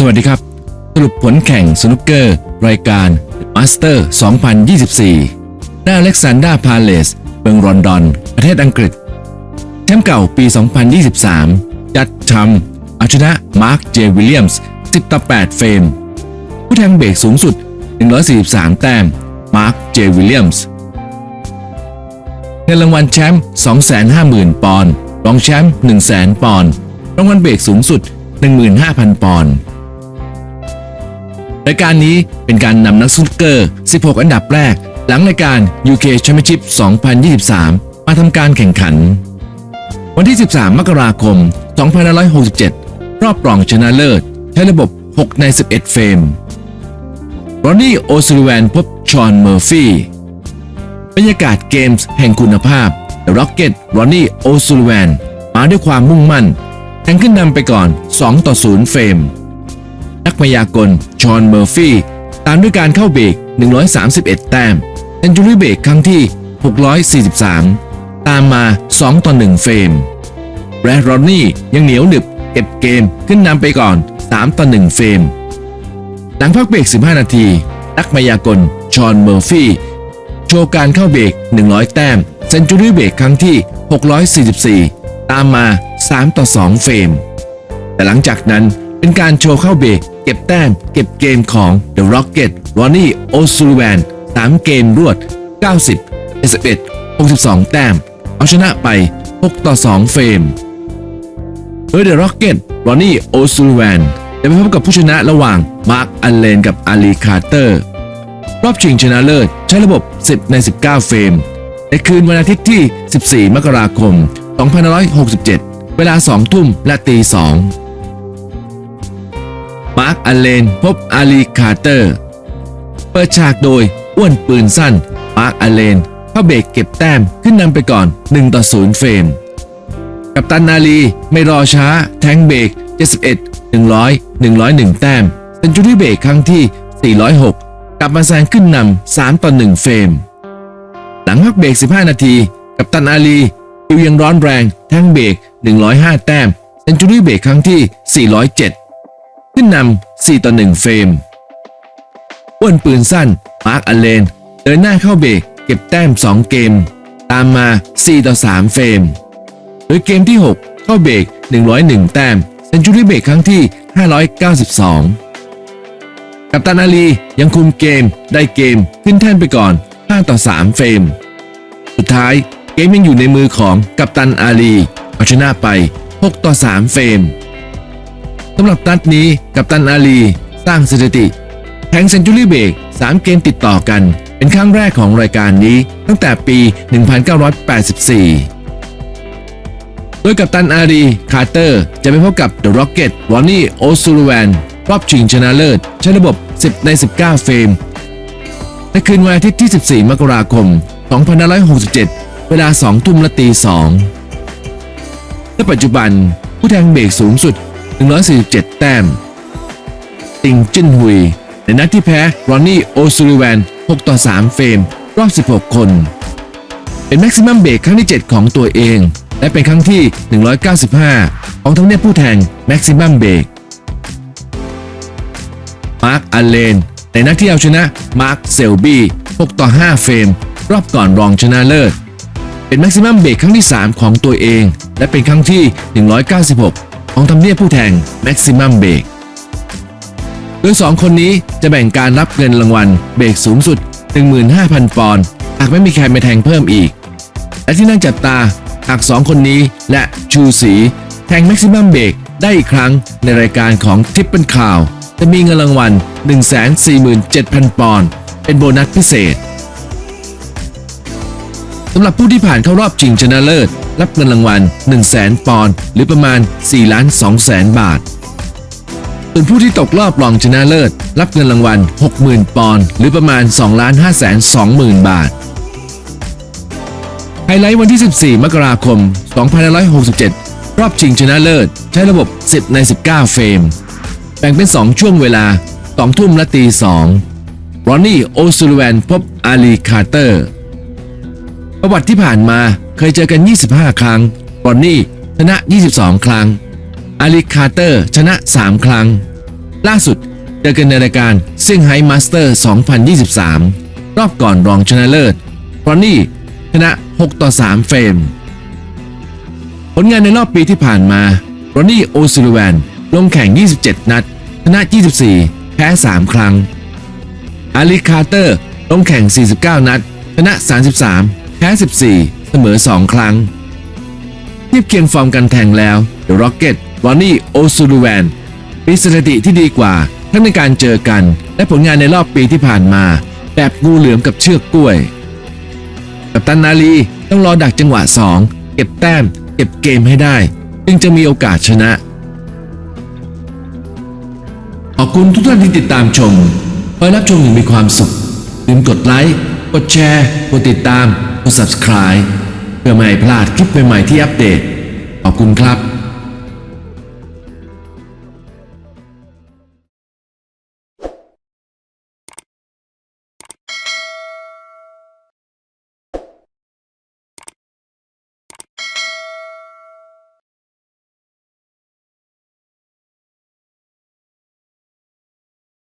สวัสดีครับ สรุปผลแข่งสนุกเกอร์ รายการ Master 2024ณอเล็กซานดาพาเลสเมืองลอนดอน ประเทศอังกฤษ แชมป์เก่าปี 2023 จัดชำเอาชนะมาร์ค เจวิลเลียมส์ 10 ต่อ 8 เฟรม ผู้แทงเบรกสูงสุด 143 แต้ม มาร์ค เจวิลเลียมส์เงินรางวัลแชมป์ 250,000 ปอนด์ รองแชมป์ 100,000 ปอนด์ รางวัลเบรกสูงสุด 15,000 ปอนด์ รายการนี้เป็นการนำนักสนุกเกอร์ 16 อันดับแรก หลังรายการ UK Championship 2023 มาทำการแข่งขัน วันที่ 13 มกราคม 2567 รอบรองชนะเลิศ ใช้ระบบ 6 ใน 11 เฟรมรอนนี่โอซูลิแวนพบชอนเมอร์ฟี่บรรยากาศเกมส์แห่งคุณภาพ The Rocket รอนนี่โอซูลิแวนมาด้วยความมุ่งมั่นแข่งขึ้นนำไปก่อน 2 ต่อ 0 เฟรม นักพยากลชอห์นเมอร์ฟี่ตามด้วยการเข้าเบรก131 แต้มเซนจูรี่เบรกครั้งที่ 643 ตามมา 2 ต่อ 1 เฟรมและรอนนี่ยังเหนียวหนึบเก็บเกมขึ้นนำไปก่อน 3 ต่อ 1 เฟรม หลังพักเบรก 15 นาที นักพยากลชอนเมอร์ฟี่โชว์การเข้าเบรก 100 แต้มเซนจูรี่เบรกครั้งที่ 644 ตามมา 3 ต่อ 2 เฟรม แต่หลังจากนั้นเป็นการโชว์เข้าเบรก ก็บแต้มเก็บเกมของ The Rocket Ronnie O'Sullivan 3 เกมรวด 90 71 62 แต้ม เอาชนะไป 6 ต่อ 2 เฟรม โดย The Rocket Ronnie O'Sullivan จะไปพบกับผู้ชนะระหว่าง Mark Allen กับ Ali Carter รอบชิงชนะเลิศใช้ระบบ 10 ใน 19 เฟรม ในคืนวันอาทิตย์ที่ 14 มกราคม 2567 เวลา 2 ทุ่มและตี 2 มาร์คอัลเลน พบอาลีคาร์เตอร์ เปิดฉากโดยอ้วนปืนสั้น มาร์คอัลเลนเข้าเบรกเก็บแต้มขึ้นนำไปก่อน 1 ต่อ 0 เฟรม กับตันนาลีไม่รอช้า แทงเบรก 71 100 101 แต้มเซนจูรี่เบรกครั้งที่ 406 กลับมาแซงขึ้นนำ3ต่อ 1 เฟรม หลังพักเบรก 15 นาที กับตันอาลีคิวยังร้อนแรง แทงเบรก 105 แต้มเซนจูรี่เบรกครั้งที่ 407 ขึ้นนำ4ต่อ1เฟรมอ้วนปืนสั้น มาร์คอเลน เดินหน้าเข้าเบรกเก็บแต้ม 2 เกม ตามมา 4 ต่อ 3 เฟรม โดยเกมที่ 6 เข้าเบรก 101 แต้ม เซนจูรี่เบรกครั้งที่ 592 กัปตันอาลียังคุมเกมได้เกมขึ้นแท่นไปก่อน 5 ต่อ 3 เฟรม สุดท้ายเกมยังอยู่ในมือของกัปตันอาลีเอาชนะไป 6 ต่อ 3 เฟรม สำหรับนัดนี้กัปตันอาลี สร้างสถิติแทงเซนจูรี่เบรก3 เกมติดต่อกัน เป็นครั้งแรกของรายการนี้ ตั้งแต่ปี 1984 โดยกัปตันอารี คาร์เตอร์ จะไปพบกับ The Rocket รอนนี่โอซูลแวนรอบชิงชนะเลิศ ใช้ระบบ 10 ใน 19 เฟรมในคืนวันอาทิตย์ที่ 14 มกราคม 2567 เวลา 2 ทุ่มและตี 2และปัจจุบันผู้แทงเบรกสูงสุด 147 แต้ม ติงจิ้นฮุย ในนัดที่แพ้รอนนี่โอซูลิแวน6ต่อ 3 เฟรม รอบ 16 คน เป็นแม็กซิมัมเบรกครั้งที่ 7 ของตัวเอง และเป็นครั้งที่ 195 ของทั้งเนี่ยผู้แทงแม็กซิมัมเบรกมาร์คอัลเลน ในนัดที่เอาชนะมาร์คเซลบี้6ต่อ 5 เฟรม รอบก่อนรองชนะเลิศเป็นแม็กซิมัมเบรกครั้งที่ 3 ของตัวเอง และเป็นครั้งที่ 196 ของทำเนียบผู้แทงแม็กซิมัมเบรกโดย 2 คนนี้จะแบ่งการรับเงินรางวัลเบรกสูงสุด 15,000 ปอนด์หากไม่มีใครมาแทงเพิ่มอีก และที่น่าจับตาหาก2 คนนี้และชูสีแทงแม็กซิมัมเบรกได้อีกครั้งในรายการของทิปเปิลคาวจะมีเงินรางวัล 147,000 ปอนด์เป็นโบนัสพิเศษสำหรับผู้ที่ผ่านเข้ารอบชิงชนะเลิศ รับเงินรางวัล 1 0 0 0 0แปอนด์หรือประมาณ4ล้าน2แสนบาท ส่วนผู้ที่ตกรอบรองชนะเลิศ รับเงินรางวัล 60,000 ปอนด์หรือประมาณ2ล้าน5แสน20,000 บาทไฮไลท์วันที่ 14 มกราคม 2567 รอบชิงชนะเลิศ ใช้ระบบ 10 ใน 19 เฟรม แบ่งเป็น 2 ช่วงเวลา 2 ทุ่มและตี2รอนนี่ โอซูลแวนพบอาลี คาร์เตอร์ ประวัติที่ผ่านมาเคยเจอกัน 25 ครั้งรอนนี่ชนะ 22 ครั้ง อาลีคาร์เตอร์ชนะ 3 ครั้ง ล่าสุดเจอกันในรายการเซี่ยงไฮ้มาสเตอร์ 2023 รอบก่อนรองชนะเลิศรอนนี่ชนะ 6 ต่อ 3 เฟรม ผลงานในรอบปีที่ผ่านมารอนนี่โอซิลแวนลงแข่ง 27 นัด ชนะ 24 แพ้ 3 ครั้งอาลีคาร์เตอร์ลงแข่ง 49 นัด ชนะ 33 แพ้ 14 เสมอ 2 ครั้ง เทียบเคียงฟอร์มการแข่งแล้ว The Rocket รอนนี่โอซูลูแวนมีสถิติที่ดีกว่า ทั้งในการเจอกัน และผลงานในรอบปีที่ผ่านมา แบบงูเหลือมกับเชือกกล้วย กับตันนาลีต้องรอดักจังหวะ 2 เก็บแต้ม เก็บเกมให้ได้ จึงจะมีโอกาสชนะ ขอบคุณทุกท่านที่ติดตามชมคอยรับชมอย่างมีความสุขลืมกดไลค์ กดแชร์กดติดตามกด subscribe เพื่อไม่ให้พลาดคลิปใหม่ๆที่อัปเดต ขอบคุณครับ